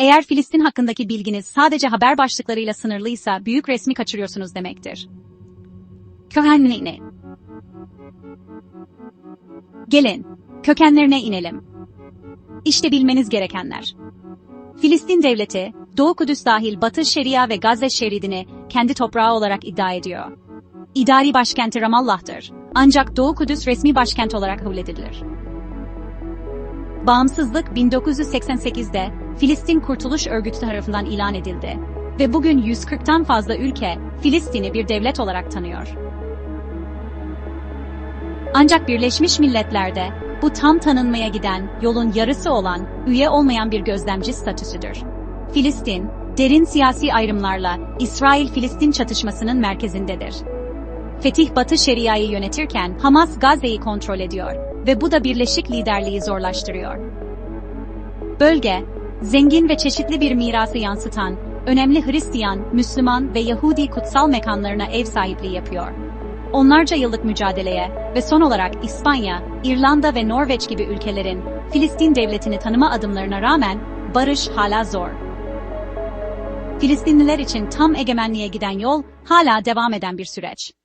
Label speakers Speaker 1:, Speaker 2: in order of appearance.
Speaker 1: Eğer Filistin hakkındaki bilginiz sadece haber başlıklarıyla sınırlıysa büyük resmi kaçırıyorsunuz demektir. Kökenlerine. Gelin, kökenlerine inelim. İşte bilmeniz gerekenler. Filistin devleti, Doğu Kudüs dahil Batı Şeria ve Gazze şeridini kendi toprağı olarak iddia ediyor. İdari başkenti Ramallah'tır. Ancak Doğu Kudüs resmi başkent olarak kabul edilir. Bağımsızlık 1988'de Filistin Kurtuluş Örgütü tarafından ilan edildi ve bugün 140'tan fazla ülke Filistin'i bir devlet olarak tanıyor. Ancak Birleşmiş Milletler'de bu tam tanınmaya giden yolun yarısı olan üye olmayan bir gözlemci statüsüdür. Filistin, derin siyasi ayrımlarla İsrail-Filistin çatışmasının merkezindedir. Fetih Batı Şeria'yı yönetirken Hamas Gazze'yi kontrol ediyor ve bu da birleşik liderliği zorlaştırıyor. Bölge, zengin ve çeşitli bir mirası yansıtan, önemli Hristiyan, Müslüman ve Yahudi kutsal mekanlarına ev sahipliği yapıyor. Onlarca yıllık mücadeleye ve son olarak İspanya, İrlanda ve Norveç gibi ülkelerin Filistin devletini tanıma adımlarına rağmen barış hala zor. Filistinliler için tam egemenliğe giden yol hala devam eden bir süreç.